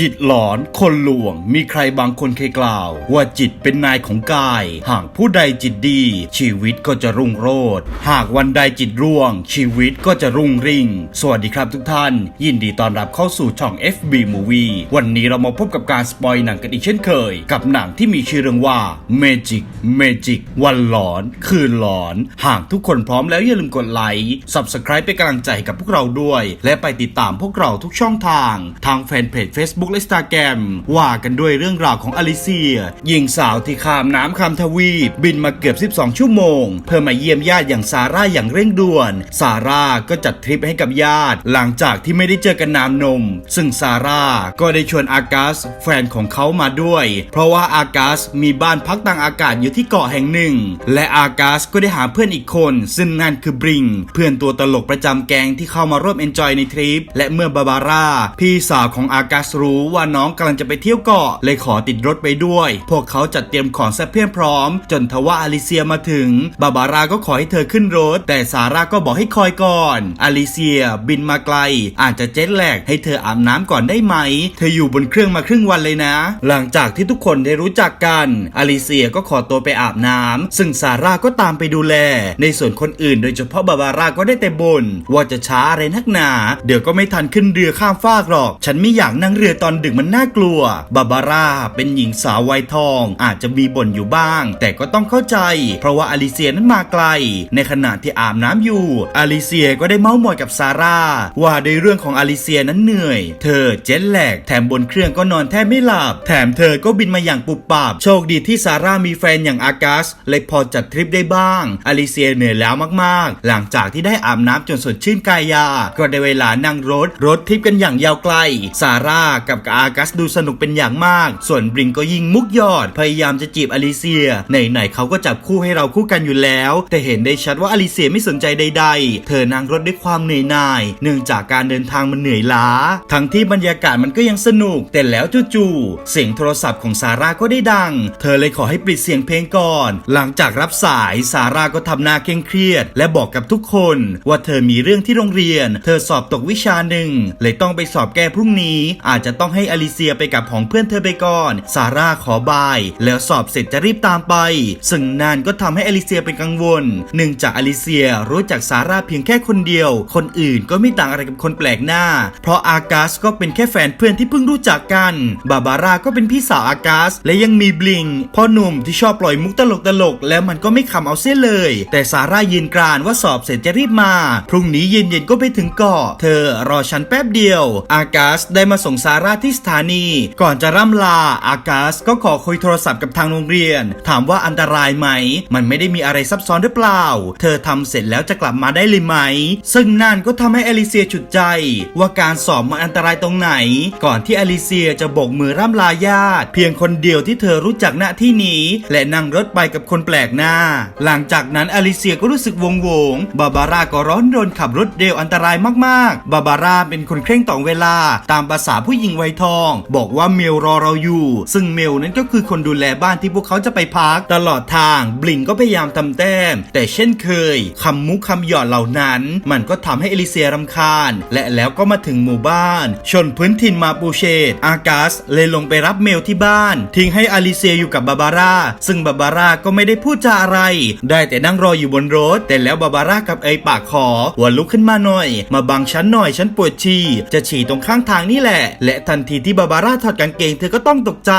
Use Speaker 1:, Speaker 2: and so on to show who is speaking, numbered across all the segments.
Speaker 1: จิตหลอนคนหลวง มีใครบางคนเคยกล่าว ว่าจิตเป็นนายของกาย หากผู้ใดจิตดี ชีวิตก็จะรุ่งโรจน์หากวันใดจิตร่วง ชีวิตก็จะรุ่งริ่ง สวัสดีครับทุกท่าน ยินดีต้อนรับเข้าสู่ช่อง FB Movie วันนี้เรามาพบกับการสปอยหนังกันอีกเช่นเคย กับหนังที่มีชื่อเรื่องว่า Magic Magic วันหลอน คืนหลอน หากทุกคนพร้อมแล้วอย่าลืมกดไลค์ Subscribe เป็นกำลังใจกับพวกเราด้วย และไปติดตามพวกเราทุกช่องทาง ทางแฟนเพจ Facebook และ Instagram ว่ากันด้วยเรื่องราวของอลิเซียหญิงสาวที่ข้ามน้ำข้ามทวีป บินมาเกือบ 12 ชั่วโมง เพื่อมาเยี่ยมญาติอย่างซาร่าอย่างเร่งด่วน ซาร่าก็จัดทริปให้กับญาติ หลังจากที่ไม่ได้เจอกันนานนม ซึ่งซาร่าก็ได้ชวนอากัสแฟนของเขามาด้วย เพราะว่าอากัสมีบ้านพักต่างอากาศอยู่ที่เกาะแห่งหนึ่ง และอากัสก็ได้หาเพื่อนอีกคน ซึ่งนั่นคือบริง เพื่อนตัวตลกประจำแกงที่เข้ามาร่วมเอนจอยในทริป และเมื่อบาบาร่าพี่สาวของอากัสรูว่าน้องกำลังจะไปเที่ยวเกาะเลยขอติดรถไปด้วย พวกเขาจัดเตรียมของแซ่บเพียบพร้อม จนทว่าอลิเซียมาถึง บาบาราก็ขอให้เธอขึ้นรถ แต่ซาร่าก็บอกให้คอยก่อน อลิเซียบินมาไกล อาจจะเจ็ตแลกให้เธออาบน้ำก่อนได้ไหม เธออยู่บนเครื่องมาครึ่งวันเลยนะ หลังจากที่ทุกคนได้รู้จักกัน อลิเซียก็ขอตัวไปอาบน้ำซึ่งซาร่าก็ตามไปดูแล ในส่วนคนอื่น โดยเฉพาะบาบาร่าก็ได้แต่บ่นว่าจะช้าอะไรนักหนา เดี๋ยวก็ไม่ทันขึ้นเรือข้ามฟากหรอก ฉันไม่อยากนั่งเรือตอนดึกมันน่ากลัว บาบาร่าเป็นหญิงสาววัยทอง อาจจะมีบ่นอยู่บ้าง แต่ก็ต้องเข้าใจ เพราะว่าอลิเซียนั้นมาไกล ในขณะที่อาบน้ำอยู่ อลิเซียก็ได้เมาส์มอยกับซาร่า ว่าในเรื่องของอลิเซียนั้นเหนื่อย เธอเจ็ตแลกแถมบนเครื่องก็นอนแทบไม่หลับ แถมเธอก็บินมาอย่างปุบปับ โชคดีที่ซาร่ามีแฟนอย่างอากัสเลยพอจัดทริปได้บ้าง อลิเซียเหนื่อยแล้วมากๆ หลังจากที่ได้อาบน้ำจนสดชื่นกายา ก็ได้เวลานั่งรถ รถทริปกันอย่างยาวไกล ซาร่ากับอากัสดูสนุกเป็นอย่างมาก ส่วนบริงก็ยิ่งมุกยอด พยายามจะจีบอลิเซีย ไหนๆเขาก็จับคู่ให้เราคู่กันอยู่แล้ว แต่เห็นได้ชัดว่าอลิเซียไม่สนใจใด ๆ เธอนั่งรถด้วยความเหนื่อยหน่าย เนื่องจากการเดินทางมันเหนื่อยล้า ทั้งที่บรรยากาศมันก็ยังสนุก แต่แล้วจู่ๆเสียงโทรศัพท์ของซาร่าก็ได้ดัง เธอเลยขอให้ปิดเสียงเพลงก่อน หลังจากรับสายซาร่าก็ทำหน้าเคร่งเครียด และบอกกับทุกคน ว่าเธอมีเรื่องที่โรงเรียน เธอสอบตกวิชาหนึ่งเลยต้องไปสอบแก้พรุ่งนี้อาจจะต้องให้อลิเซียไปกับของเพื่อนเธอไปก่อน ซาร่าขอบาย แล้วสอบเสร็จจะรีบตามไป ซึ่งนั่นก็ทำให้อลิเซียเป็นกังวลเนื่องจากอลิเซียรู้จักซาร่าเพียงแค่คนเดียว คนอื่นก็ไม่ต่างอะไรกับคนแปลกหน้า เพราะอากัสก็เป็นแค่แฟนเพื่อนที่เพิ่งรู้จักกัน บาบาร่าก็เป็นพี่สาวอากัสและยังมีบลิงพ่อหนุ่มที่ชอบปล่อยมุกตลกตลกๆแล้วมันก็ไม่ขำเอาเสียเลย แต่ซาร่ายืนกรานว่าสอบเสร็จจะรีบมา พรุ่งนี้เย็นๆก็ไปถึงเกาะ เธอรอฉันแป๊บเดียว อากัสได้มาส่งซาร่าที่สถานี ก่อนจะร่ำลาอากัสก็ขอคุยโทรศัพท์กับทางโรงเรียน ถามว่าอันตรายไหม มันไม่ได้มีอะไรซับซ้อนหรือเปล่า เธอทำเสร็จแล้วจะกลับมาได้เลยไหม ซึ่งนั่นก็ทำให้อลิเซียฉุดใจ ว่าการสอบมันอันตรายตรงไหน ก่อนที่อลิเซียจะโบกมือร่ำลาญาติ เพียงคนเดียวที่เธอรู้จักณที่นี้ และนั่งรถไปกับคนแปลกหน้า หลังจากนั้นอลิเซียก็รู้สึกวงวงบาบาร่าก็ร้อนรนขับรถเร็วอันตรายมากๆ บาบาร่าเป็นคนเคร่งต่อเวลาตามภาษาผู้หญิงวัยทอง บอกว่าเมลรอเราอยู่ ซึ่งเมลนั้นก็คือคนดูแลบ้านที่พวกเขาจะไปพัก ตลอดทางบลิงก็พยายามทำแต้ม แต่เช่นเคยคำมุกคำหยอดเหล่านั้น มันก็ทำให้เอลิเซียรำคาญ และแล้วก็มาถึงหมู่บ้าน ชนพื้นถิ่นมาปูเชต อากัสเลยลงไปรับเมลที่บ้าน ทิ้งให้อลิเซียอยู่กับบาบาร่า ซึ่งบาบาร่าก็ไม่ได้พูดจาอะไร ได้แต่นั่งรออยู่บนรถ แต่แล้วบาบาร่ากับเอปากขอว่าลุกขึ้นมาหน่อย มาบังฉันหน่อยฉันปวดฉี่จะฉี่ตรงข้างทางนี่แหละ และทันทีที่บาบาร่าถอดกางเกงเธอก็ต้องตกใจ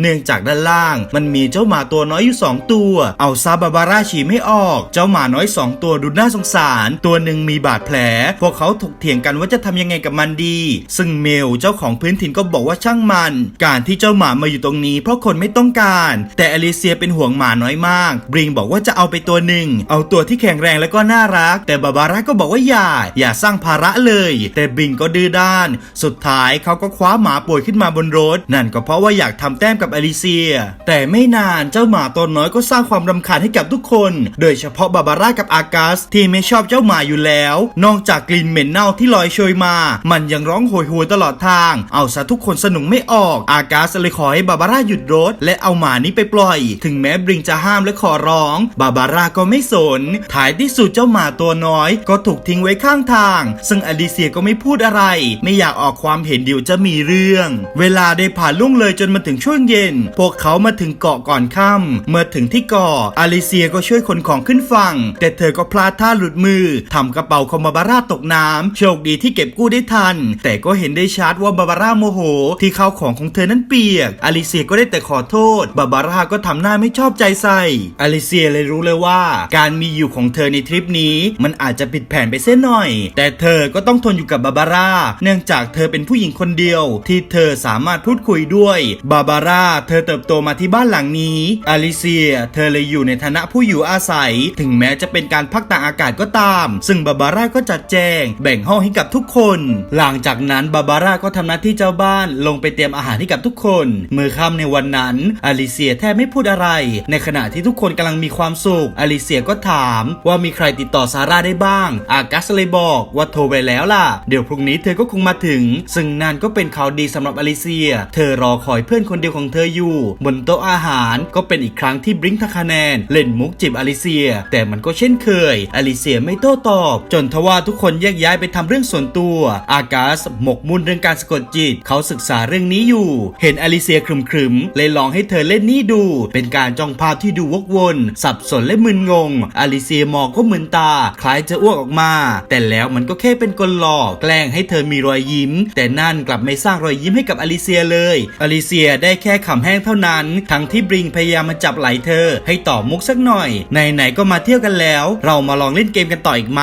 Speaker 1: เนื่องจากด้านล่าง มันมีเจ้าหมาตัวน้อยอยู่สองตัว เอาซาบาบาร่าฉี่ไม่ออก เจ้าหมาน้อยสองตัวดูน่าสงสาร ตัวหนึ่งมีบาดแผล พวกเขาถกเถียงกันว่าจะทำยังไงกับมันดี ซึ่งเมลเจ้าของพื้นถิ่นก็บอกว่าช่างมัน การที่เจ้าหมามาอยู่ตรงนี้ เพราะคนไม่ต้องการ แต่อลิเซียเป็นห่วงหมาน้อยมาก บริงบอกว่าจะเอาไปตัวหนึ่ง เอาตัวที่แข็งแรงและก็น่ารัก แต่บาบาร่าก็บอกว่าอย่า อย่าสร้างภาระเลย แต่บริงก็ดื้อด้าน สุดท้ายเขาก็คว้าหมาป่วยขึ้นมาบนรถ นั่นก็เพราะว่าอยากทำแต้มกับอลิเซีย แต่ไม่นานเจ้าหมาตัวน้อยก็สร้างความรำคาญให้กับทุกคน โดยเฉพาะบาบาร่ากับอากัสที่ไม่ชอบเจ้าหมาอยู่แล้ว นอกจากกลิ่นเหม็นเน่าที่ลอยโชยมา มันยังร้องโหยหวนตลอดทาง เอาซะทุกคนสนุกไม่ออก อากัสเลยขอให้บาบาร่าหยุดรถ และเอาหมานี้ไปปล่อย ถึงแม้บริงจะห้ามและขอร้อง บาบาร่าก็ไม่สน ท้ายที่สุดเจ้าหมาตัวน้อย ก็ถูกทิ้งไว้ข้างทาง ซึ่งอลิเซียก็ไม่พูดอะไร ไม่อยากออกความเห็นเดี๋ยวจะมีเรื่อง เวลาได้ผ่านล่วงเลยจนมาถึงช่วงเย็น พวกเขามาถึงเกาะก่อนค่ำเมื่อถึงที่เกาะอลิเซียก็ช่วยขนของขึ้นฝั่ง แต่เธอก็พลาดท่าหลุดมือทำกระเป๋าของบาบาร่าตกน้ำโชคดีที่เก็บกู้ได้ทัน แต่ก็เห็นได้ชัดว่าบาบาร่าโมโห ที่ข้าวของของเธอนั้นเปียกอลิเซียก็ได้แต่ขอโทษ บาบาร่าก็ทำหน้าไม่ชอบใจใส่อลิเซียเลยรู้เลยว่า การมีอยู่ของเธอในทริปนี้มันอาจจะผิดแผนไปเส้นหน่อย แต่เธอก็ต้องทนอยู่กับบาบาร่า เนื่องจากเธอเป็นผู้หญิงคนเดียวที่เธอสามารถพูดคุยด้วย บาบาร่าเธอเติบโตมาที่บ้านหลังนี้ อลิเซีย เธอเลยอยู่ในฐานะผู้อยู่อาศัย ถึงแม้จะเป็นการพักตากอากาศก็ตาม ซึ่งบาบาร่าก็จัดแจง แบ่งห้องให้กับทุกคน หลังจากนั้นบาบาร่าก็ทำหน้าที่เจ้าบ้านลงไปเตรียมอาหารให้กับทุกคน เมื่อค่ำในวันนั้น อลิเซียแทบไม่พูดอะไร ในขณะที่ทุกคนกำลังมีความสุข อลิเซียก็ถามว่ามีใครติดต่อซาร่าได้บ้าง อากัสเลยบอกว่าโทรไปแล้วล่ะ เดี๋ยวพรุ่งนี้เธอก็คงมาถึง ซึ่งนั่นก็เป็นข่าวดีสำหรับอลิเซีย เธอรอคอยเพื่อนคนเดียวของเธออยู่ บนโต๊ะอาหารก็เป็นอีกครั้งที่บริงทักคะแนน เล่นมุกจีบอลิเซีย แต่มันก็เช่นเคย อลิเซียไม่โต้ตอบ จนทว่าทุกคนแยกย้ายไปทำเรื่องส่วนตัว อากัสหมกมุ่นเรื่องการสะกดจิต เขาศึกษาเรื่องนี้อยู่ เห็นอลิเซียครึมๆเลยลองให้เธอเล่นนี่ดู เป็นการจ้องภาพที่ดูวกวน สับสนและมึนงง อลิเซียมองก็มึนตา คล้ายจะอ้วกออกมา แต่แล้วมันก็แค่เป็นกลหลอกแกล้งให้เธอมีรอยยิ้ม แต่นั่นกลับไม่สร้างรอยยิ้มให้กับอลิเซียเลยอลิเซียได้แค่ขำแห้งเท่านั้น ทั้งที่บริงพยายามมาจับไหล่เธอ ให้ตอบมุกสักหน่อยไหนๆก็มาเที่ยวกันแล้ว เรามาลองเล่นเกมกันต่ออีกไหม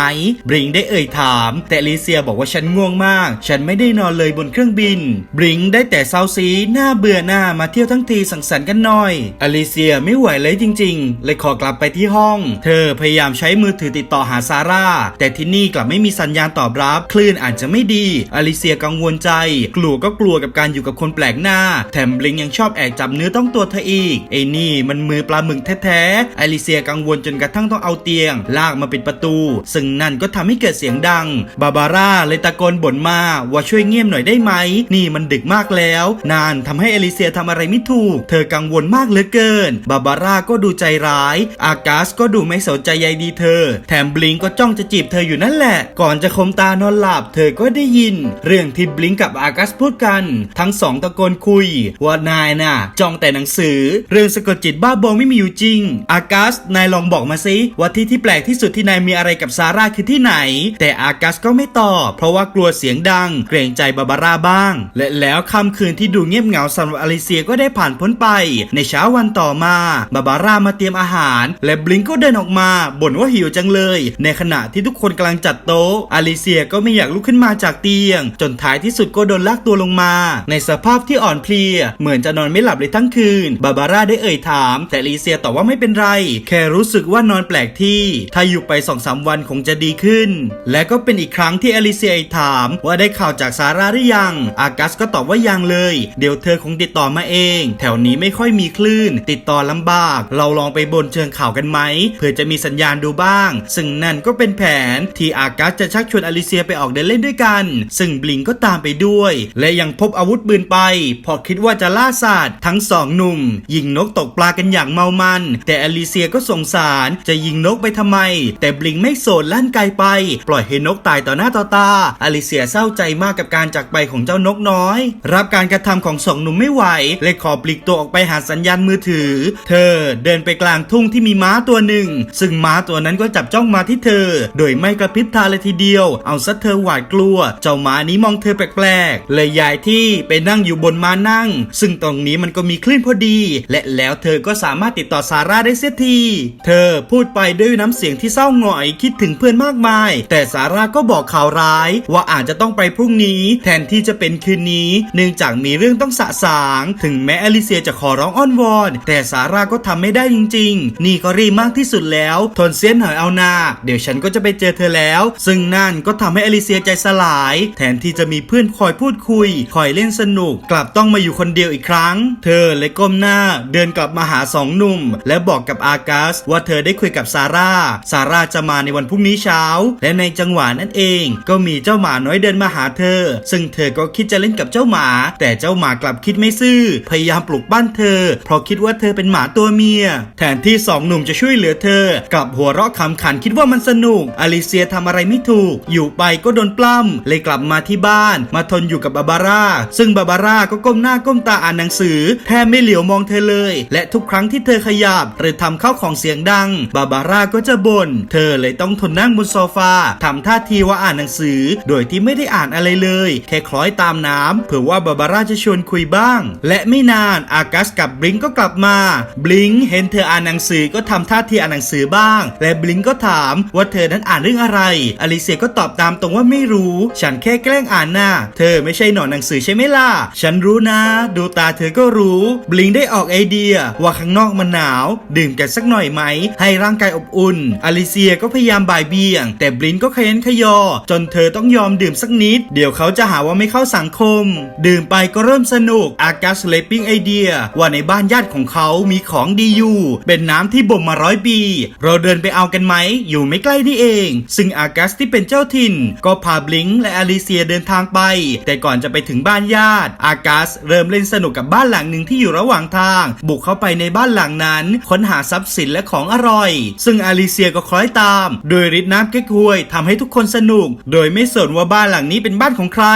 Speaker 1: บริงได้เอ่ยถาม แต่อลิเซียบอกว่าฉันง่วงมาก ฉันไม่ได้นอนเลยบนเครื่องบินบริงได้แต่เซาซีหน้าเบื่อหน้ามาเที่ยวทั้งทีสังสรรค์กันหน่อยอลิเซียไม่ไหวเลยจริง ๆ เลยขอกลับไปที่ห้อง เธอพยายามใช้มือถือติดต่อหาซาร่าแต่ที่นี่กลับไม่มีสัญญาณตอบรับ คลื่นอาจจะไม่ดีอลิเซียกังวลใจกลัวก็กลัวกับการอยู่กับคนแปลกหน้า แถมบลิงยังชอบแอบจับเนื้อต้องตัวเธออีกไอ้นี่มันมือปลาหมึกแท้ๆอลิเซียกังวลจนกระทั่งต้องเอาเตียง ลากมาปิดประตู ซึ่งนั่นก็ทำให้เกิดเสียงดัง บาบาร่าเลยตะโกนบ่นมาว่าช่วยเงียบหน่อยได้ไหม นี่มันดึกมากแล้ว นานทำให้อลิเซียทำอะไรไม่ถูก เธอกังวลมากเหลือเกิน บาบาร่าก็ดูใจร้าย อากัสก็ดูไม่สนใจใยดีเธอ แถมบลิงก็จ้องจะจีบเธออยู่นั่นแหละ ก่อนจะคมตานอนหลับ เธอก็ได้ยิน เรื่องที่บลิงกับอากัสพูดกัน ทั้งสองตะโกนคุย ว่านายน่ะ จองแต่หนังสือ เรื่องสะกดจิตบ้าบอไม่มีอยู่จริง อากัสนายลองบอกมาสิว่าที่ที่แปลกที่สุดที่นายมีอะไรกับซาร่าคือที่ไหน แต่อากัสก็ไม่ตอบ เพราะว่ากลัวเสียงดัง เกรงใจบาบาร่าบ้าง และแล้วค่ำคืนที่ดูเงียบเหงาสำหรับอลิเซียก็ได้ผ่านพ้นไป ในเช้าวันต่อมาบาบาร่ามาเตรียมอาหาร และบลิงก็เดินออกมาบ่นว่าหิวจังเลย ในขณะที่ทุกคนกำลังจัดโต๊ะอลิเซียก็ไม่อยากลุกขึ้นมาจากเตียง จนท้ายที่สุดก็โดนลากตัวลงมา ในสภาพที่อ่อนเพลีย เหมือนจะนอนไม่หลับเลยทั้งคืน บาบาร่าได้เอ่ยถาม แต่ลิเซียตอบว่าไม่เป็นไร แค่รู้สึกว่านอนแปลกที่ ถ้าอยู่ไปสองสามวันคงจะดีขึ้น และก็เป็นอีกครั้งที่อลิเซียถาม ว่าได้ข่าวจากซาร่าหรือยัง อากัสก็ตอบว่ายังเลย เดี๋ยวเธอคงติดต่อมาเอง แถวนี้ไม่ค่อยมีคลื่น ติดต่อลำบาก เราลองไปบนเชิงเขากันไหมเพื่อจะมีสัญญาณดูบ้าง ซึ่งนั่นก็เป็นแผนที่อากัสจะชักชวนอลิเซียไปออกเดินเล่นด้วยกัน ซึ่งบลิงก็ตามไปด้วยและยังพบอาวุธปืนไป พอคิดว่าจะล่าสัตว์ทั้งสองหนุ่ม ยิงนกตกปลากันอย่างเมามัน แต่อลิเซียก็สงสารจะยิงนกไปทำไม แต่บลิงไม่โสดลั่นไกลไป ปล่อยให้นกตายต่อหน้าต่อตา อลิเซียเศร้าใจมากกับการจากไปของเจ้านกน้อย รับการกระทำของสองหนุ่มไม่ไหวเลยขอปลีกตัวออกไปหาสัญญาณมือถือ เธอเดินไปกลางทุ่งที่มีม้าตัวหนึ่ง ซึ่งม้าตัวนั้นก็จับจ้องมาที่เธอ โดยไม่กระพริบตาเลยทีเดียว เอาซะเธอหวาดกลัว เจ้าม้านี้มองเธอแปลกๆเลยย้ายที่ไปนั่งอยู่บนม้านั่ง ซึ่งตรงนี้มันก็มีคลื่นพอดี และแล้วเธอก็สามารถติดต่อซาร่าได้เสียที เธอพูดไปด้วยน้ำเสียงที่เศร้าหงอยคิดถึงเพื่อนมากมาย แต่ซาร่าก็บอกข่าวร้าย ว่าอาจจะต้องไปพรุ่งนี้ แทนที่จะเป็นคืนนี้ เนื่องจากมีเรื่องต้องสะสาง ถึงแม้อลิเซียจะขอร้องอ้อนวอน แต่ซาร่าก็ทำไม่ได้จริง ๆ นี่ก็รีบมากที่สุดแล้ว ทนเสียนหน่อยเอานาเดี๋ยวฉันก็จะไปเจอเธอแล้ว ซึ่งนั่นก็ทำให้อลิเซียใจสลาย แทนที่จะมีเพื่อนคอยพูดคุยคอยเล่นสนุก กลับต้องมาอยู่คนเดียวอีกครั้ง เธอเลยก้มหน้า เดินกลับมาหาสองหนุ่ม และบอกกับอากัสว่าเธอได้คุยกับซาร่า ซาร่าจะมาในวันพรุ่งนี้เช้า และในจังหวะนั้นเอง ก็มีเจ้าหมาน้อยเดินมาหาเธอ ซึ่งเธอก็คิดจะเล่นกับเจ้าหมา แต่เจ้าหมากลับคิดไม่ซื่อ พยายามปลุกปั้นเธอ เพราะคิดว่าเธอเป็นหมาตัวเมีย แทนที่สองหนุ่มจะช่วยเหลือเธอ กลับหัวเราะขำขันคิดว่ามันสนุก อลิเซียทำอะไรไม่ถูก อยู่ไปก็โดนปล้ำเลยกลับมาที่บ้าน มาทนอยู่กับาบาร่า ซึ่งบาบาร่าก็ก้มหน้าก้มตาอ่านหนังสือ แทบไม่เหลียวมองเธอเลย และทุกครั้งที่เธอขยับ หรือทำเข้าของเสียงดัง บาบาร่าก็จะบ่น เธอเลยต้องทนนั่งบนโซฟาทำท่าทีว่าอ่านหนังสือ โดยที่ไม่ได้อ่านอะไรเลย แค่คล้อยตามน้ำเผื่อว่าบาบาร่าจะชวนคุยบ้าง และไม่นานอากัสกับบลิงก็กลับมา บลิงเห็นเธออ่านหนังสือก็ทำท่าทีอ่านหนังสือบ้าง และบลิงก็ถามว่าเธอนั้นอ่านเรื่องอะไร อลิเซียก็ตอบตามตรงว่าไม่รู้ ฉันแค่แกล้งอ่านหน่ะเธอไม่ใช่หนอนหนังสือใช่ไหมล่ะ ฉันรู้นะ ดูตาเธอก็รู้ บลิงได้ออกไอเดีย ว่าข้างนอกมันหนาว ดื่มกันสักหน่อยไหม ให้ร่างกายอบอุ่น อลิเซียก็พยายามบ่ายเบี่ยง แต่บลิงก็ขยันขยอ จนเธอต้องยอมดื่มสักนิด เดี๋ยวเขาจะหาว่าไม่เข้าสังคม ดื่มไปก็เริ่มสนุก อากัสเลยปิ้งไอเดีย ว่าในบ้านญาติของเขามีของดีอยู่ เป็นน้ำที่บ่มมาร้อยปี เราเดินไปเอากันไหม อยู่ไม่ใกล้นี่เอง ซึ่งอากัสที่เป็นเจ้าถิ่น ก็พาบลิงและอลิเซียเดินทางไป แต่ก่อนจะไปถึงบ้านญาติ อากัสเริ่มเล่นสนุกกับบ้านหลังหนึ่งที่อยู่ระหว่างทาง บุกเข้าไปในบ้านหลังนั้น ค้นหาทรัพย์สินและของอร่อย ซึ่งอลิเซียก็คล้อยตาม โดยริดน้ำเก๊กฮวยทำให้ทุกคนสนุก โดยไม่สนว่าบ้านหลังนี้เป็นบ้านของใคร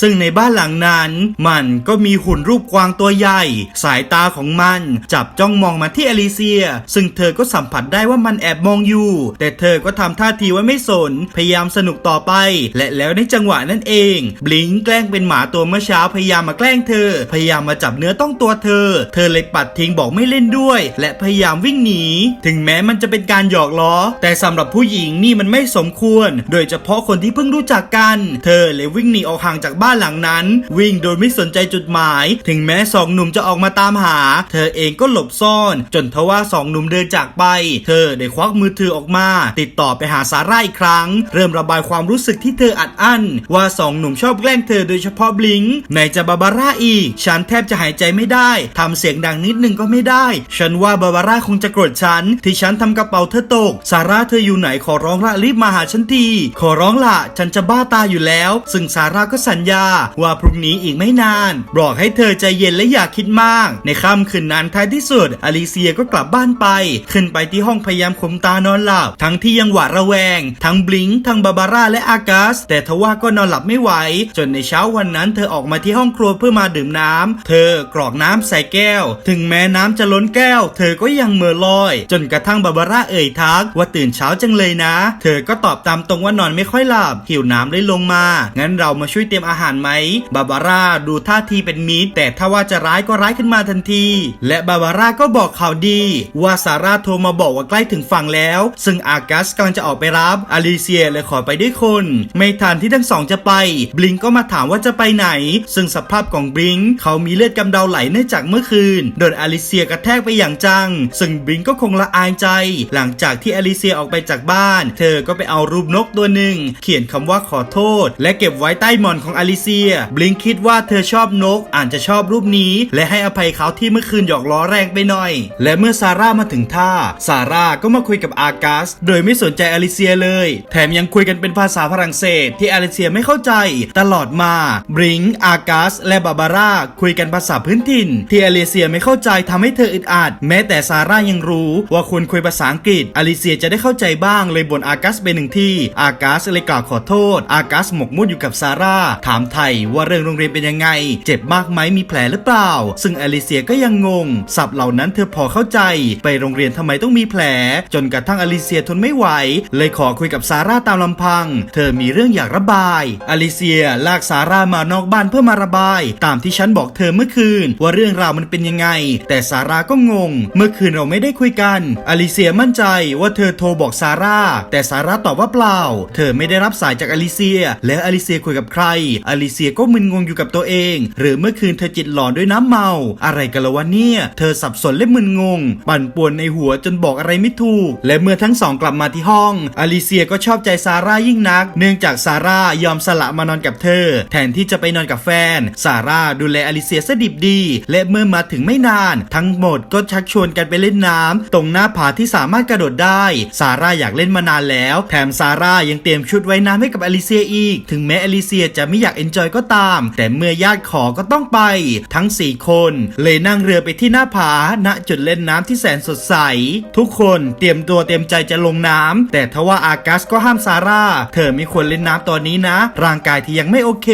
Speaker 1: ซึ่งในบ้านหลังนั้น มันก็มีหุ่นรูปกวางตัวใหญ่ สายตาของมัน จับจ้องมองมาที่อลิเซีย ซึ่งเธอก็สัมผัสได้ว่ามันแอบมองอยู่ แต่เธอก็ทำท่าทีว่าไม่สน พยายามสนุกต่อไป และแล้วในจังหวะนั้นเอง บลิงแกล้งเป็นหมาตัวเมื่อเช้าพยายามมาแกล้งเธอ พยายามมาจับเนื้อต้องตัวเธอ เธอเลยปัดทิ้งบอกไม่เล่นด้วย และพยายามวิ่งหนี ถึงแม้มันจะเป็นการหยอกล้อ แต่สำหรับผู้หญิงนี่มันไม่สมควร โดยเฉพาะคนที่เพิ่งรู้จักกัน เธอเลยวิ่งหนีออกห่างจากบ้านหลังนั้น วิ่งโดยไม่สนใจจุดหมาย ถึงแม้สองหนุ่มจะออกมาตามหา เธอเองก็หลบซ่อน จนทว่าสองหนุ่มเดินจากไป เธอได้ควักมือถือออกมา ติดต่อไปหาซาร่าอีกครั้ง เริ่มระบายความรู้สึกที่เธออัดอั้น ว่าสองหนุ่มชอบแกล้งเธอโดยเฉพาะบลิงไหนจะบาบาร่าอีก ฉันแทบจะหายใจไม่ได้ทำเสียงดังนิดนึงก็ไม่ได้ ฉันว่าบาบาร่าคงจะโกรธฉัน ที่ฉันทำกระเป๋าเธอตก ซาร่าเธออยู่ไหนขอร้องละรีบมาหาฉันที ขอร้องละฉันจะบ้าตาอยู่แล้ว ซึ่งซาร่าก็สัญญา ว่าพรุ่งนี้อีกไม่นาน บอกให้เธอใจเย็นและอย่าคิดมาก ในค่ำคืนนั้นท้ายที่สุด อลิเซียก็กลับบ้านไป ขึ้นไปที่ห้องพยายามข่มตานอนหลับ ทั้งที่ยังหวาดระแวง ทั้งบลิงทั้งบาบาร่าและอากัสแต่ทว่าก็นอนหลับไม่ไหว จนในเช้าวันนั้นเธอออกมาที่ห้องครัวเพื่อมาดื่มน้ำเธอกรอกน้ำใส่แก้ว ถึงแม้น้ำจะล้นแก้ว เธอก็ยังเม่อลอย จนกระทั่งบาบาร่าเอ่ยทัก ว่าตื่นเช้าจังเลยนะ เธอก็ตอบตามตรงว่านอนไม่ค่อยหลับหิวน้ำเลยลงมา งั้นเรามาช่วยเตรียมอาหารไหม บาบาร่าดูท่าทีเป็นมิตรแต่ถ้าว่าจะร้ายก็ร้ายขึ้นมาทันที และบาบาร่าก็บอกข่าวดี ว่าซาร่าโทรมาบอกว่าใกล้ถึงฝั่งแล้ว ซึ่งอากัสกำลังจะออกไปรับ อลิเซียเลยขอไปด้วยคน ไม่ทันที่ทั้งสองจะไป บลิงก็มาถามว่าจะไปไหน ซึ่งสภาพของบลิงเขามีเลือดกำเดาไหลเนื่องจากเมื่อคืน โดนอลิเซียกระแทกไปอย่างจัง ซึ่งบลิงก็คงละอายใจ หลังจากที่อลิเซียออกไปจากบ้าน เธอก็ไปเอารูปนกตัวหนึ่ง เขียนคำว่าขอโทษ และเก็บไว้ใต้หมอนของอลิเซียบลิงคิดว่าเธอชอบนกอาจจะชอบรูปนี้ และให้อภัยเขาที่เมื่อคืนหยอกล้อแรงไปหน่อย และเมื่อซาร่ามาถึงท่าซาร่าก็มาคุยกับอากัสโดยไม่สนใจอลิเซียเลย แถมยังคุยกันเป็นภาษาฝรั่งเศสที่อลิเซียไม่เข้าใจ ตลอดมาบริงอากัสและบาบาร่าคุยกันภาษาพื้นถิ่น ที่อลิเซียไม่เข้าใจทำให้เธออึดอัดแม้แต่ซาร่ายังรู้ ว่าควรคุยภาษาอังกฤษ อลิเซียจะได้เข้าใจบ้างเลยบ่นอากัสไปหนึ่งที่ อากัสเลยกล่าวขอโทษ อากัสหมกมุ่นอยู่กับซาร่าถามไทยว่าเรื่องโรงเรียนเป็นยังไง เจ็บมากไหมมีแผลหรือเปล่า ซึ่งอลิเซียก็ยังงงศัพท์เหล่านั้นเธอพอเข้าใจ ไปโรงเรียนทำไมต้องมีแผล จนกระทั่งอลิเซียทนไม่ไหว เลยขอคุยกับซาร่าตามลำพัง เธอมีเรื่องอยากระบาย อลิเซียลากซาร่ามานอกบ้านเพื่อมาระบาย ตามที่ฉันบอกเธอเมื่อคืน ว่าเรื่องราวมันเป็นยังไง แต่ซาร่าก็งง เมื่อคืนเราไม่ได้คุยกัน อลิเซียมั่นใจว่าเธอโทรบอกซาร่าแต่ซาร่าตอบว่าเปล่า เธอไม่ได้รับสายจากอลิเซีย แล้วอลิเซียคุยกับใคร อลิเซียก็มึนงงอยู่กับตัวเอง หรือเมื่อคืนเธอจิตหลอนด้วยน้ำเมา อะไรกันละวะเนี่ย เธอสับสนและมึนงง ปั่นป่วนในหัวจนบอกอะไรไม่ถูก และเมื่อทั้งสองกลับมาที่ห้อง อลิเซียก็ชอบใจซาร่ายิ่งนัก เนื่องจากซาร่ายอมสละมานอนกับเธอ แทนที่จะไปนอนกับแฟน ซาร่าดูแลอลิเซียสดิบดี และเมื่อมาถึงไม่นาน ทั้งหมดก็ชักชวนกันไปเล่นน้ำตรงหน้าผาที่สามารถกระโดดได้ ซาร่าอยากเล่นมานานแล้ว แถมซาร่ายังเตรียมชุดไว้น้ำให้กับอลิเซียอีก ถึงแม้อลิเซียจะไม่อยากเอนจอยก็ตาม แต่เมื่อญาติขอก็ต้องไป ทั้ง 4 คน เลยนั่งเรือไปที่หน้าผา ณ จุดเล่นน้ำที่แสนสดใส ทุกคนเตรียมตัวเตรียมใจจะลงน้ำแต่ทว่าอากัสก็ห้ามซาร่า เธอไม่ควรเล่นน้ำตอนนี้นะ ร่างกายที่ยังไม่โอเค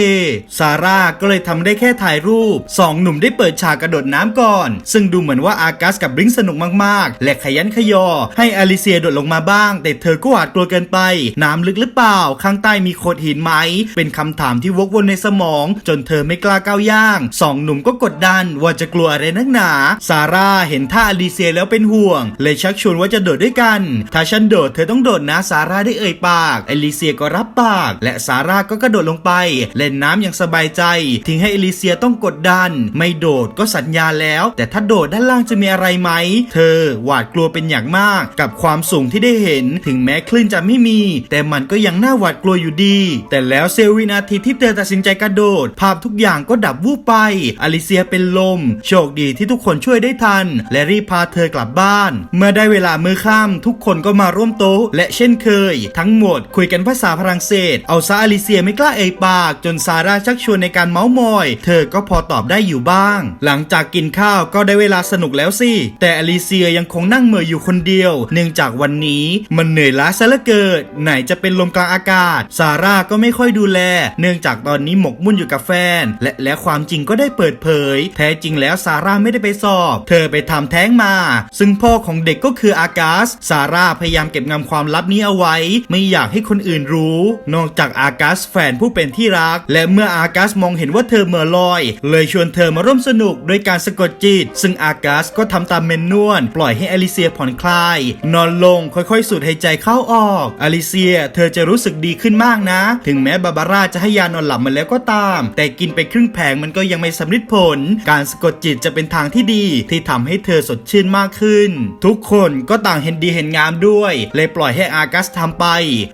Speaker 1: ซาร่าก็เลยทำได้แค่ถ่ายรูปสองหนุ่มได้เปิดฉากกระโดดน้ำก่อน ซึ่งดูเหมือนว่าอากัสกับบริงสนุกมากๆ และขยันขยอ ให้อลิเซียโดดลงมาบ้าง แต่เธอก็หวาดกลัวเกินไป น้ำลึกหรือเปล่า ข้างใต้มีโขดหินไหม เป็นคำถามที่วกวนในสมอง จนเธอไม่กล้าก้าวย่างสองหนุ่มก็กดดันว่าจะกลัวอะไรนักหนา ซาร่าเห็นท่าอลิเซียแล้วเป็นห่วง เลยชักชวนว่าจะโดดด้วยกัน ถ้าฉันโดดเธอต้องโดดนะซาร่าได้เอ่ยปากอลิเซียก็รับปาก และซาร่าก็กระโดดลงไป เล่นน้ำอย่างสบายใจ ทิ้งให้อลิเซียต้องกดดัน ไม่โดดก็สัญญาแล้ว แต่ถ้าโดดด้านล่างจะมีอะไรไหม เธอหวาดกลัวเป็นอย่างมาก กับความสูงที่ได้เห็น ถึงแม้คลื่นจะไม่มี แต่มันก็ยังน่าหวาดกลัวอยู่ดี แต่แล้วเซลวินาทีที่เธอตัดสินใจกระโดด ภาพทุกอย่างก็ดับวูบไป อลิเซียเป็นลม โชคดีที่ทุกคนช่วยได้ทัน และรีบพาเธอกลับบ้าน เมื่อได้เวลามื้อค่ำทุกคนก็มาร่วมโต๊ะ และเช่นเคย ทั้งหมดคุยกันภาษาฝรั่งเศส เอาซะอลิเซียไม่กล้าเอ่ยปาก จนซาร่าชักชวนในการเมาส์มอย เธอก็พอตอบได้อยู่บ้าง หลังจากกินข้าวก็ได้เวลาสนุกแล้วสิ แต่อลิเซียยังคงนั่งเหม่ออยู่คนเดียว เนื่องจากวันนี้มันเหนื่อยล้าซะเหลือเกินไหนจะเป็นลมกลางอากาศ ซาร่าก็ไม่ค่อยดูแล เนื่องจากตอนนี้หมกมุ่นอยู่กับแฟน และแล้วความจริงก็ได้เปิดเผย แท้จริงแล้วซาร่าไม่ได้ไปสอบ เธอไปทำแท้งมา ซึ่งพ่อของเด็กก็คืออากาส ซาร่าพยายามเก็บงำความลับนี้เอาไว้ ไม่อยากให้คนอื่นรู้ นอกจากอากาสแฟนผู้เป็นที่รัก และเมื่ออากาสมองเห็นว่าเธอเหม่อลอย เลยชวนเธอมาร่วมสนุกโดยการสะกดจิต ซึ่งอากาสก็ทำตามเมนนวลปล่อยให้อลิเซียผ่อนคลาย นอนลงค่อยๆ สูดหายใจเข้าออกอลิเซีย เธอจะรู้สึกดีขึ้นมากนะ ถึงแม้บาบาร่าจะให้ยานอนหลับมาแล้วก็ตาม แต่กินไปครึ่งแผงมันก็ยังไม่สำฤทธิ์ผล การสะกดจิตจะเป็นทางที่ดี ที่ทำให้เธอสดชื่นมากขึ้น ทุกคนก็ต่างเห็นดีเห็นงามด้วย เลยปล่อยให้อากัสทำไป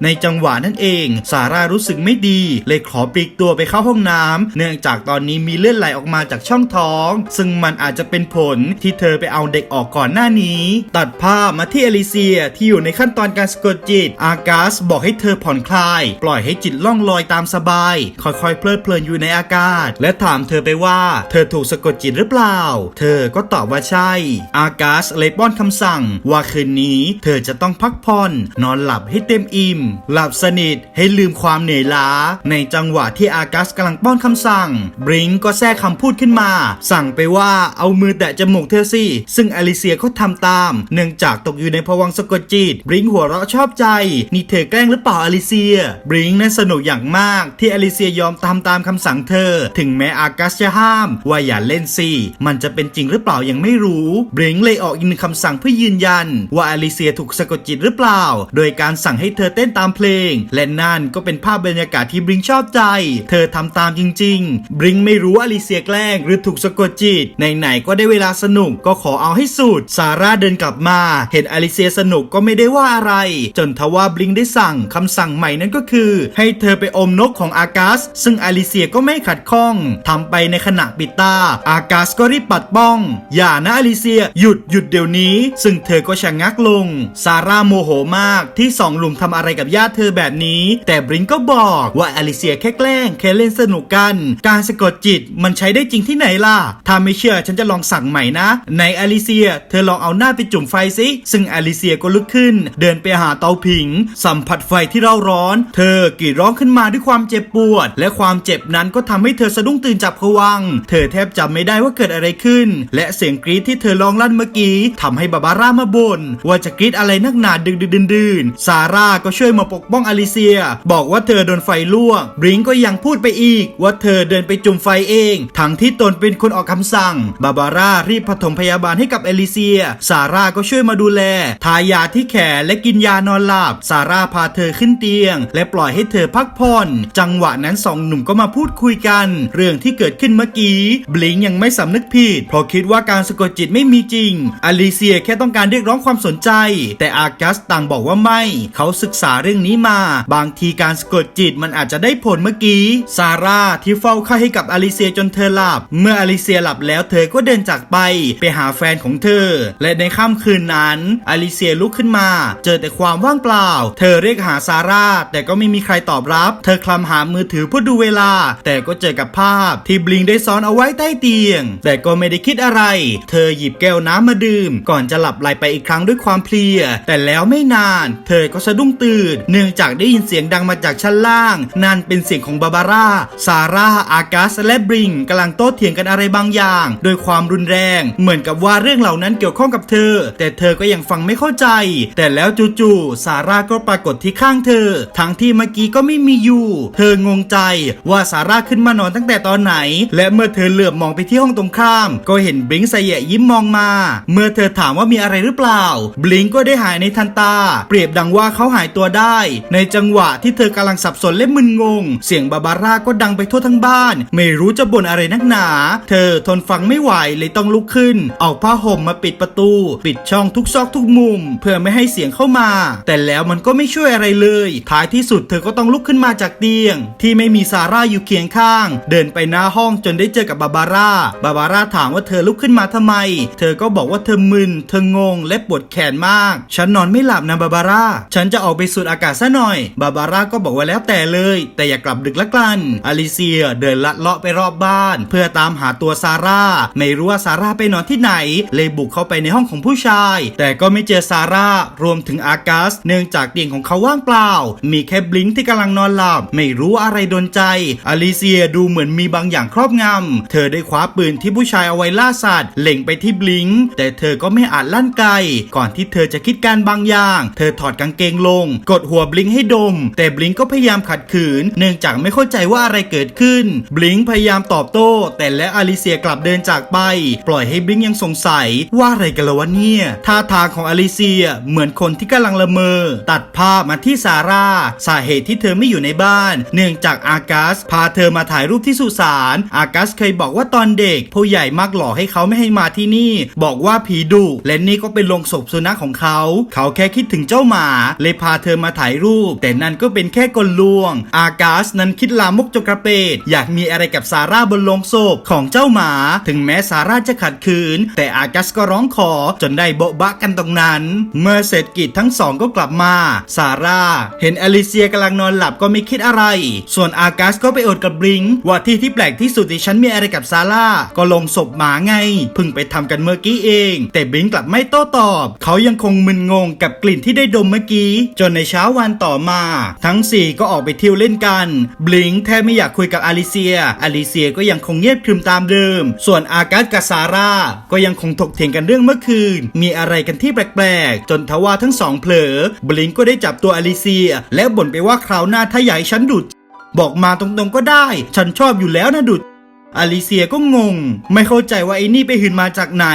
Speaker 1: ในจังหวะนั้นเอง ซาร่ารู้สึกไม่ดี เลยขอปลีกตัวไปเข้าห้องน้ำเนื่องจากตอนนี้มีเลือดไหลออกมาจากช่องท้อง ซึ่งมันอาจจะเป็นผลที่เธอไปเอาเด็กออกก่อนหน้านี้ ตัดภาพมาที่อลิเซียที่อยู่ในขั้นตอนการสะกดจิต อากัสบอกให้เธอผ่อนคลาย ปล่อยให้จิตล่องลอยตามสบาย ค่อยๆ เพลิดเพลินอยู่ในอากาศ และถามเธอไปว่า เธอถูกสะกดจิตหรือเปล่า เธอก็ตอบว่าใช่ อากัสเลยป้อนคำสั่ง ว่าคืนนี้ เธอจะต้องพักผ่อน นอนหลับให้เต็มอิ่ม หลับสนิทให้ลืมความเหนื่อยล้า ในจังหวะที่อากัสกำลังป้อนคำสั่ง บริงก็แทรกคำพูดขึ้นมา สั่งไปว่าเอามือแตะจมูกเธอสิ ซึ่งอลิเซียก็ทำตาม เนื่องจากตกอยู่ในภวังสะกดจิต บริงหัวเราะชอบใจ นี่เธอแกล้งหรือเปล่าอลิเซีย บริงนั้นสนุกอย่างมาก ที่อลิเซียยอมตามตามคำสั่งเธอ ถึงแม้อากัสจะห้าม ว่าอย่าเล่นสิ มันจะเป็นจริงหรือเปล่ายังไม่รู้ บริงเลยออกอีกหนึ่งคำสั่งเพื่อยืนยัน ว่าอลิเซียถูกสะกดจิตหรือเปล่า โดยการสั่งให้เธอเต้นตามเพลง และนั่นก็เป็นภาพบรรยากาศที่บริงชอบใจ เธอทำตามจริง ๆ บริงไม่รู้ว่าอลิเซียแกล้งหรือถูกสะกดจิตไหนๆก็ได้เวลาสนุกก็ขอเอาให้สุด ซาร่าเดินกลับมา เห็นอลิเซียสนุกก็ไม่ได้ว่าอะไร จนทว่าบลิงได้สั่งคำสั่งใหม่นั่นก็คือ ให้เธอไปอมนกของอากัสซึ่งอลิเซียก็ไม่ขัดข้องทำไปในขณะปิดตา อากัสก็รีบปัดป้อง อย่านะอลิเซียหยุดหยุดเดี๋ยวนี้ ซึ่งเธอก็ชะงักลง ซาร่าโมโหมากที่สองหลุมทำอะไรกับญาติเธอแบบนี้ แต่บริงก็บอกว่าอลิเซียแค่แกล้งแค่เล่นสนุกกัน การสะกดจิตมันใช้ได้จริงที่ไหนล่ะ ถ้าไม่เชื่อฉันจะลองสั่งใหม่นะ ในอลิเซีย เธอลองเอาหน้าไปจุ่มไฟสิ ซึ่งอลิเซียก็ลุกขึ้น เดินไปหาเตาผิง สัมผัสไฟที่เร่าร้อน เธอกรีดร้องขึ้นมาด้วยความเจ็บปวด และความเจ็บนั้นก็ทำให้เธอสะดุ้งตื่นจากผวัง เธอแทบจำไม่ได้ว่าเกิดอะไรขึ้น และเสียงกรีดที่เธอร้องลั่นเมื่อกี้ทำให้บาบาร่ามาบ่นว่าจะกรีดอะไรนักหนาดึกดึกดื่นซาร่าก็ช่วยมาปกป้องอลิเซีย บอกว่าเธอโดนไฟลวกบริงก็ยังพูดไปอีก ว่าเธอเดินไปจุ่มไฟเอง ทั้งที่ตนเป็นคนออกคำสั่ง บาบาร่ารีบปฐมพยาบาลให้กับเอลิเซีย ซาร่าก็ช่วยมาดูแล ทายาที่แขนและกินยานอนหลับ ซาร่าพาเธอขึ้นเตียง และปล่อยให้เธอพักผ่อน จังหวะนั้นสองหนุ่มก็มาพูดคุยกัน เรื่องที่เกิดขึ้นเมื่อกี้ บลิงยังไม่สำนึกผิด เพราะคิดว่าการสะกดจิตไม่มีจริง อลิเซียแค่ต้องการเรียกร้องความสนใจ แต่อากัสต่างบอกว่าไม่ เขาศึกษาเรื่องนี้มา บางทีการสะกดจิตมันอาจจะได้ผลเมื่อกี้ ซาาร่าที่เฝ้าไข้ให้กับอลิเซียจนเธอหลับ เมื่ออลิเซียหลับแล้วเธอก็เดินจากไปไปหาแฟนของเธอ และในค่ำคืนนั้นอลิเซียลุกขึ้นมา เจอแต่ความว่างเปล่า เธอเรียกหาซาร่าแต่ก็ไม่มีใครตอบรับ เธอคลำหามือถือเพื่อดูเวลา แต่ก็เจอกับภาพที่บลิงได้ซ้อนเอาไว้ใต้เตียง แต่ก็ไม่ได้คิดอะไร เธอหยิบแก้วน้ำมาดื่ม ก่อนจะหลับไหลไปอีกครั้งด้วยความเพลีย แต่แล้วไม่นาน เธอก็สะดุ้งตื่น เนื่องจากได้ยินเสียงดังมาจากชั้นล่าง นั่นเป็นเสียงของบาบาร่าซาร่า อากัส และบริงกำลังโต้เถียงกันอะไรบางอย่าง โดยความรุนแรง เหมือนกับว่าเรื่องเหล่านั้นเกี่ยวข้องกับเธอ แต่เธอก็ยังฟังไม่เข้าใจ แต่แล้วจู่ๆซาร่าก็ปรากฏที่ข้างเธอ ทั้งที่เมื่อกี้ก็ไม่มีอยู่ เธองงใจว่าซาร่าขึ้นมานอนตั้งแต่ตอนไหน และเมื่อเธอเหลือบมองไปที่ห้องตรงข้าม ก็เห็นบลิงใส่แยะยิ้มมองมา เมื่อเธอถามว่ามีอะไรหรือเปล่า บลิงก็ได้หายในทันตา เปรียบดังว่าเขาหายตัวได้ ในจังหวะที่เธอกำลังสับสนและมึนงง เสียงบาบาร่าก็ดังไปทั่วทั้งบ้าน ไม่รู้จะบ่นอะไรนักหนา เธอทนฟังไม่ไหวเลยต้องลุกขึ้น เอาผ้าห่มมาปิดประตู ปิดช่องทุกซอกทุกมุม เพื่อไม่ให้เสียงเข้ามา แต่แล้วมันก็ไม่ช่วยอะไรเลย ท้ายที่สุดเธอก็ต้องลุกขึ้นมาจากเตียง ที่ไม่มีซาร่าอยู่เคียงข้าง เดินไปหน้าห้องจนได้เจอกับบาบาร่า บาบาร่าถามว่าเธอลุกขึ้นมาทำไม เธอก็บอกว่าเธอมึน เธองงและปวดแขนมาก ฉันนอนไม่หลับนะบาบาร่า ฉันจะออกไปสูดอากาศซะหน่อย บาบาร่าก็บอกว่าแล้วแต่เลย แต่อย่ากลับดึกละกันอลิเซียเดินลัดเลาะไปรอบบ้าน เพื่อตามหาตัวซาร่า ไม่รู้ว่าซาร่าไปนอนที่ไหน เลยบุกเข้าไปในห้องของผู้ชาย แต่ก็ไม่เจอซาร่ารวมถึงอากัสเนื่องจากเตียงของเขาว่างเปล่า มีแค่บลิงที่กำลังนอนหลับ ไม่รู้อะไรโดนใจ อลิเซียดูเหมือนมีบางอย่างครอบงำ เธอได้คว้าปืนที่ผู้ชายเอาไว้ล่าสัตว์เล็งไปที่บลิง แต่เธอก็ไม่อาจลั่นไกก่อนที่เธอจะคิดการบางอย่าง เธอถอดกางเกงลง กดหัวบลิงให้ดม แต่บลิงก็พยายามขัดขืน เนื่องจากไม่เข้าใจว่าอะไรเกิดขึ้น บลิงพยายามตอบโต้ แต่และอลิเซียกลับเดินจากไป ปล่อยให้บลิงยังสงสัยว่าอะไรกันละวะเนี่ยท่าทางของอลิเซียเหมือนคนที่กำลังละเมอ ตัดภาพมาที่ซาร่า สาเหตุที่เธอไม่อยู่ในบ้าน เนื่องจากอากัสพาเธอมาถ่ายรูปที่สุสานอากัสเคยบอกว่าตอนเด็ก ผู้ใหญ่มักหลอกให้เขาไม่ให้มาที่นี่ บอกว่าผีดุและนี่ก็เป็นโรงศพสุนัขของเขา เขาแค่คิดถึงเจ้าหมา เลยพาเธอมาถ่ายรูป แต่นั่นก็เป็นแค่กลลวง อากัสนั้นคิดลามกจกกระเปดอยากมีอะไรกับซาร่าบนโลงศพของเจ้าหมา ถึงแม้ซาร่าจะขัดขืน แต่อากัสก็ร้องขอจนได้โบะบะกันตรงนั้น เมื่อเสร็จกิจทั้งสองก็กลับมาซาร่าเห็นอลิเซียกำลังนอนหลับก็ไม่คิดอะไร ส่วนอากัสก็ไปอดกับบลิงว่าที่ที่แปลกที่สุดที่ฉันมีอะไรกับซาร่าก็ลงศพหมาไงเพิ่งไปทำกันเมื่อกี้เอง แต่บลิงกลับไม่โต้ตอบ เขายังคงมึนงงกับกลิ่นที่ได้ดมเมื่อกี้ จนในเช้าวันต่อมา ทั้งสี่ก็ออกไปเที่ยวเล่นกันบลิงแทค่ไม่อยากคุยกับอลิเซียอลิเซียก็ยังคงเงียบครึมตามเดิม ส่วนอากัสกับซาร่าก็ยังคงถกเถียงกันเรื่องเมื่อคืน มีอะไรกันที่แปลกๆ จนทว่าทั้งสองเผลอบลิงก็ได้จับตัวอลิเซีย และบ่นไปว่าคราวหน้าถ้าอยากให้ฉันดุดบอกมาตรงๆก็ได้ ฉันชอบอยู่แล้วนะดุด อลิเซียก็งง ไม่เข้าใจว่าไอ้นี่ไปหืนมาจากไหน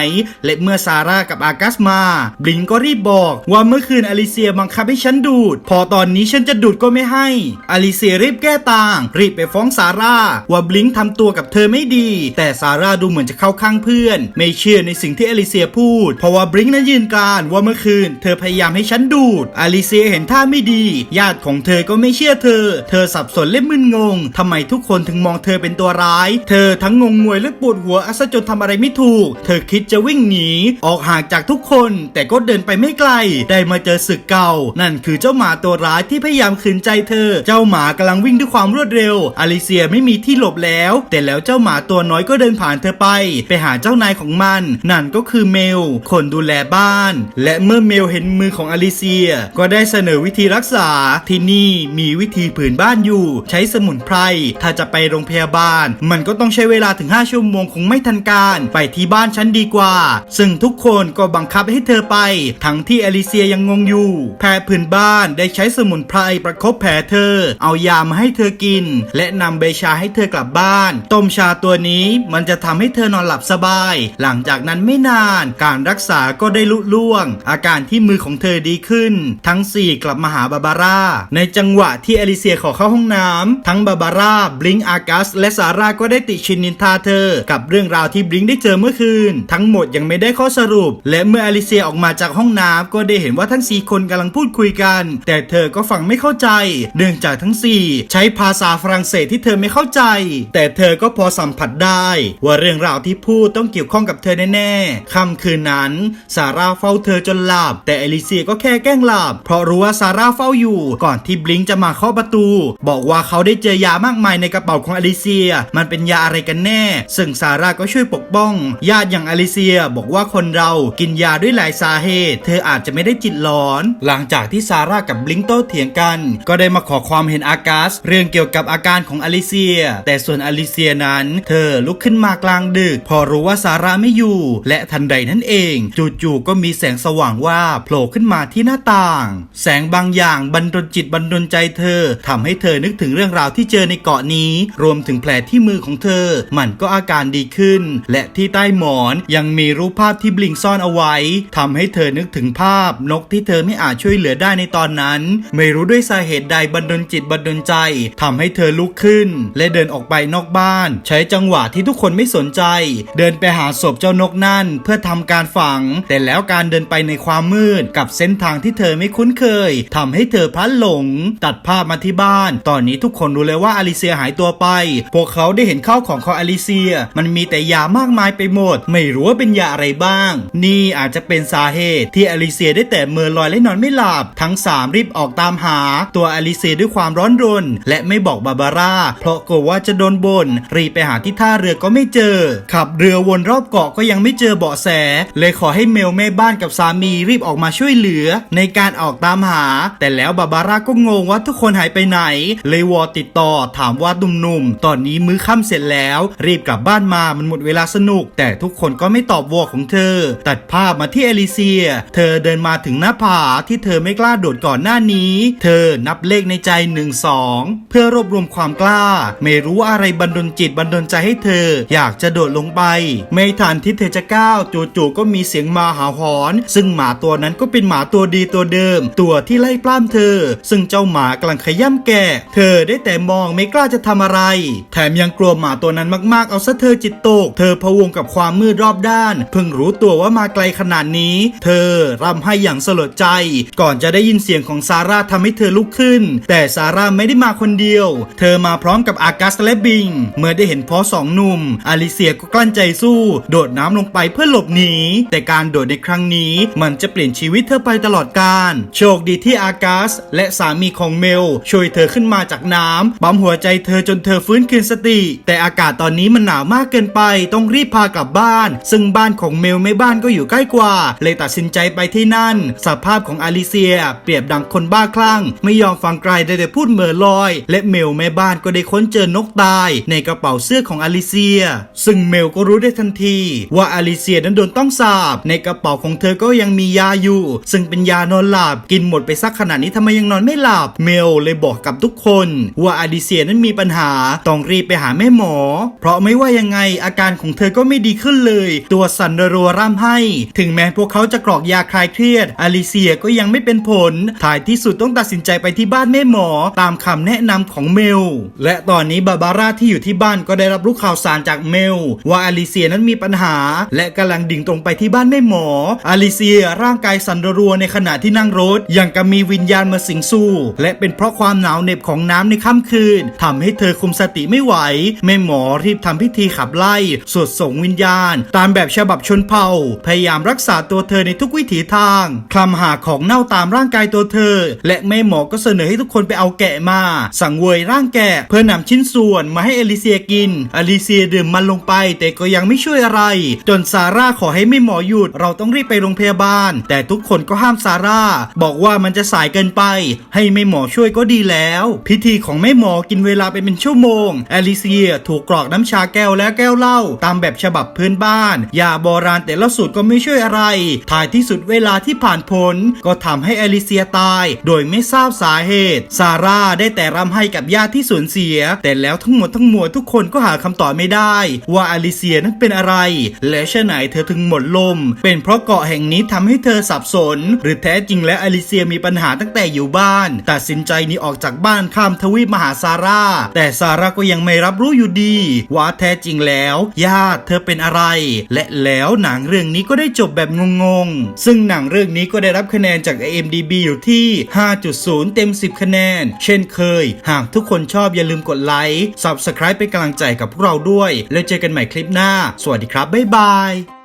Speaker 1: และเมื่อซาร่ากับอากัสมา บลิงก็รีบบอกว่าเมื่อคืนอลิเซียบังคับให้ฉันดูด พอตอนนี้ฉันจะดูดก็ไม่ให้อลิเซียรีบแก้ต่าง รีบไปฟ้องซาร่าว่าบลิงทำตัวกับเธอไม่ดี แต่ซาร่าดูเหมือนจะเข้าข้างเพื่อน ไม่เชื่อในสิ่งที่อลิเซียพูด เพราะว่าบลิงนั้นยืนการว่าเมื่อคืน เธอพยายามให้ฉันดูดอลิเซียเห็นท่าไม่ดี ญาติของเธอก็ไม่เชื่อเธอ เธอสับสนและมึนงงทำไมทุกคนถึงมองเธอเป็นตัวร้าย เธออทั้งงงงวยและปวดหัวอัศจนทำอะไรไม่ถูก เธอคิดจะวิ่งหนีออกห่างจากทุกคน แต่ก็เดินไปไม่ไกล ได้มาเจอศึกเก่า นั่นคือเจ้าหมาตัวร้ายที่พยายามขืนใจเธอ เจ้าหมากำลังวิ่งด้วยความรวดเร็ว อลิเซียไม่มีที่หลบแล้ว แต่แล้วเจ้าหมาตัวน้อยก็เดินผ่านเธอไป ไปหาเจ้านายของมัน นั่นก็คือเมล คนดูแลบ้าน และเมื่อเมลเห็นมือของอลิเซีย ก็ได้เสนอวิธีรักษาที่นี่มีวิธีผืนบ้านอยู่ ใช้สมุนไพรถ้าจะไปโรงพยาบาล มันก็ต้องใช้ช้เวลาถึง 5 ชั่วโมงคงไม่ทันการ ไปที่บ้านฉันดีกว่า ซึ่งทุกคนก็บังคับให้เธอไป ทั้งที่อลิเซียยังงงอยู่ แพทย์พื้นบ้านได้ใช้สมุนไพรประคบแผลเธอ เอายามาให้เธอกิน และนำใบชาให้เธอกลับบ้าน ต้มชาตัวนี้มันจะทำให้เธอนอนหลับสบาย หลังจากนั้นไม่นานการรักษาก็ได้ลุล่วง อาการที่มือของเธอดีขึ้น ทั้งสี่กลับมาหาบาบาร่า ในจังหวะที่อลิเซียขอเข้าห้องน้ำทั้งบาบาร่าบลิงอากัสและซาร่าก็ได้ติชินนินทาเธอ กับเรื่องราวที่บลิงได้เจอเมื่อคืน ทั้งหมดยังไม่ได้ข้อสรุป และเมื่ออลิเซียออกมาจากห้องน้ำก็ได้เห็นว่าทั้งสี่คนกำลังพูดคุยกัน แต่เธอก็ฟังไม่เข้าใจ เนื่องจากทั้งสี่ใช้ภาษาฝรั่งเศสที่เธอไม่เข้าใจ แต่เธอก็พอสัมผัสได้ ว่าเรื่องราวที่พูดต้องเกี่ยวข้องกับเธอแน่ๆค่ำคืนนั้นซาร่าเฝ้าเธอจนหลับ แต่อลิเซียก็แค่แกล้งหลับ เพราะรู้ว่าซาร่าเฝ้าอยู่ก่อนที่บลิงจะมาเคาะประตู บอกว่าเขาได้เจอยามากมายในกระเป๋าของอลิเซีย มันเป็นยาอะไรกันแน่ ซึ่งซาร่าก็ช่วยปกป้อง ญาติอย่างอลิเซียบอกว่าคนเรากินยาด้วยหลายสาเหตุ เธออาจจะไม่ได้จิตหลอน หลังจากที่ซาร่ากับบลิงโตเถียงกัน ก็ได้มาขอความเห็นอากาส เรื่องเกี่ยวกับอาการของอลิเซีย แต่ส่วนอลิเซียนั้น เธอลุกขึ้นมากลางดึก พอรู้ว่าซาร่าไม่อยู่ และทันใดนั้นเอง จู่ๆก็มีแสงสว่างว่าโผล่ขึ้นมาที่หน้าต่าง แสงบางอย่างบันดลจิตบันดลใจเธอทำให้เธอนึกถึงเรื่องราวที่เจอในเกาะนี้ รวมถึงแผลที่มือของเธอมันก็อาการดีขึ้น และที่ใต้หมอนยังมีรูปภาพที่บลิงซ่อนเอาไว้ทำให้เธอนึกถึงภาพนกที่เธอไม่อาจช่วยเหลือได้ในตอนนั้น ไม่รู้ด้วยสาเหตุใดบันดลจิตบันดลใจทำให้เธอลุกขึ้น และเดินออกไปนอกบ้าน ใช้จังหวะที่ทุกคนไม่สนใจ เดินไปหาศพเจ้านกนั่น เพื่อทำการฝัง แต่แล้วการเดินไปในความมืดกับเส้นทางที่เธอไม่คุ้นเคยทำให้เธอพลัดหลง ตัดภาพมาที่บ้าน ตอนนี้ทุกคนรู้เลยว่าอลิเซียหายตัวไป พวกเขาได้เห็นข้าวของขออลิเซีย มันมีแต่ยามากมายไปหมด ไม่รู้ว่าเป็นยาอะไรบ้าง นี่อาจจะเป็นสาเหตุที่อลิเซียได้แต่เมือลอยและนอนไม่หลับ ทั้งสามรีบออกตามหาตัวอลิเซียด้วยความร้อนรน และไม่บอกบาบาร่า เพราะกลัวว่าจะโดนบน่นรีบไปหาที่ท่าเรือก็ไม่เจอ ขับเรือวนรอบเกาะก็ยังไม่เจอเบาะแส เลยขอให้เมลแม่บ้านกับสามีรีบออกมาช่วยเหลือ ในการออกตามหา แต่แล้วบาบาร่าก็งงว่าทุกคนหายไปไหน เลยวอติดต่อถามว่าหนุ่มๆตอนนี้มื้อค่ำเสร็จแล้วรีบกลับบ้านมามันหมดเวลาสนุก แต่ทุกคนก็ไม่ตอบวอของเธอ ตัดภาพมาที่เอลิเซีย เธอเดินมาถึงหน้าผาที่เธอไม่กล้าโดดก่อนหน้านี้ เธอนับเลขในใจ 1 2 เพื่อรวบรวมความกล้า ไม่รู้อะไรบันดลจิตบันดลใจให้เธอ อยากจะโดดลงไป ไม่ทันที่เธอจะก้าวจู่ๆก็มีเสียงหมาหาหอน ซึ่งหมาตัวนั้นก็เป็นหมาตัวดีตัวเดิม ตัวที่ไล่ปล้ำเธอ ซึ่งเจ้าหมากำลังขย้ำแกะเธอได้แต่มองไม่กล้าจะทำอะไร แถมยังกลัวหมาตัวนั้นมากๆ เอาซะเธอจิตตก เธอพะวงกับความมืดรอบด้าน เพิ่งรู้ตัวว่ามาไกลขนาดนี้ เธอร่ำให้อย่างสลดใจ ก่อนจะได้ยินเสียงของซาร่าทำให้เธอลุกขึ้น แต่ซาร่าไม่ได้มาคนเดียว เธอมาพร้อมกับอากัสและบิง เมื่อได้เห็นพ้อสองหนุ่มอลิเซียก็กลั้นใจสู้ โดดน้ำลงไปเพื่อหลบหนี แต่การโดดในครั้งนี้มันจะเปลี่ยนชีวิตเธอไปตลอดกาล โชคดีที่อากัสและสามีของเมล ช่วยเธอขึ้นมาจากน้ำปั๊มหัวใจเธอจนเธอฟื้นคืนสติ แต่อากาศตอนนี้มันหนาวมากเกินไป ต้องรีบพากลับบ้าน ซึ่งบ้านของเมลไม่บ้านก็อยู่ใกล้กว่า เลยตัดสินใจไปที่นั่น สภาพของอลิเซีย เปรียบดังคนบ้าคลั่ง ไม่ยอมฟังไกลได้แต่พูดเหม่อลอย และเมลแม่บ้านก็ได้ค้นเจอนกตาย ในกระเป๋าเสื้อของอลิเซีย ซึ่งเมลก็รู้ได้ทันที ว่าอลิเซียนั้นโดนต้องสาบ ในกระเป๋าของเธอก็ยังมียาอยู่ ซึ่งเป็นยานอนหลับกินหมดไปสักขนาดนี้ทำไมยังนอนไม่หลับ เมลเลยบอกกับทุกคน ว่าอลิเซียนั้นมีปัญหาต้องรีบไปหาแม่หมอเพราะไม่ว่ายังไงอาการของเธอก็ไม่ดีขึ้นเลย ตัวสั่นรัวร่ำให้ ถึงแม้พวกเขาจะกรอกยาคลายเครียด อลิเซียก็ยังไม่เป็นผลท้ายที่สุดต้องตัดสินใจไปที่บ้านแม่หมอตามคำแนะนำของเมล และตอนนี้บาบาร่าที่อยู่ที่บ้านก็ได้รับรู้ข่าวสารจากเมล ว่าอลิเซียนั้นมีปัญหา และกำลังดิ่งตรงไปที่บ้านแม่หมอ อลิเซียร่างกายสั่นรัวในขณะที่นั่งรถย่างกับมีวิญญาณมาสิงสู่ และเป็นเพราะความหนาวเหน็บของน้ำในค่ำคืนทำให้เธอคุมสติไม่ไหวแม่หมออรีบทำพิธีขับไล่สวดส่งวิญญาณ ตามแบบฉบับชนเผ่า พยายามรักษาตัวเธอในทุกวิถีทาง คลำหาของเน่าตามร่างกายตัวเธอ และแม่หมอก็เสนอให้ทุกคนไปเอาแกะมา สั่งเวยร่างแกะ เพื่อนำชิ้นส่วนมาให้เอลิเซียกินอลิเซียดื่มมันลงไป แต่ก็ยังไม่ช่วยอะไร จนซาร่าขอให้แม่หมอหยุด เราต้องรีบไปโรงพยาบาล แต่ทุกคนก็ห้ามซาร่า บอกว่ามันจะสายเกินไป ให้แม่หมอช่วยก็ดีแล้ว พิธีของแม่หมอกินเวลาไปเป็นชั่วโมงอลิเซียถูกกรอกน้ำชาแก้วและแก้วเหล้าตามแบบฉบับพื่อนบ้านยาโบราณแต่ละสูตรก็ไม่ช่วยอะไร ท้ายที่สุดเวลาที่ผ่านพ้นก็ทำให้อลิเซียตาย โดยไม่ทราบสาเหตุ ซาร่าได้แต่รำให้กับญาติที่สูญเสีย แต่แล้วทั้งหมดทั้งมวลทุกคนก็หาคำตอบไม่ได้ ว่าอลิเซียนั้นเป็นอะไร และเช่นไหนเธอถึงหมดลม เป็นเพราะเกาะแห่งนี้ทำให้เธอสับสน หรือแท้จริงแล้วอลิเซียมีปัญหาตั้งแต่อยู่บ้าน ตัดสินใจหนีออกจากบ้านข้ามทวีปมาหาซาร่า แต่ซาร่าก็ยังไม่รับรู้อยู่ดีว่าแท้จริงแล้ว ญาติเธอเป็นอะไร และแล้วหนังเรื่องนี้ก็ได้จบแบบงงๆ ซึ่งหนังเรื่องนี้ก็ได้รับคะแนนจาก IMDB อยู่ที่ 5.0 เต็ม 10 คะแนน เช่นเคย หากทุกคนชอบอย่าลืมกดไลค์ Subscribe เป็นกำลังใจกับพวกเราด้วย แล้วเจอกันใหม่คลิปหน้า สวัสดีครับ บ๊ายบาย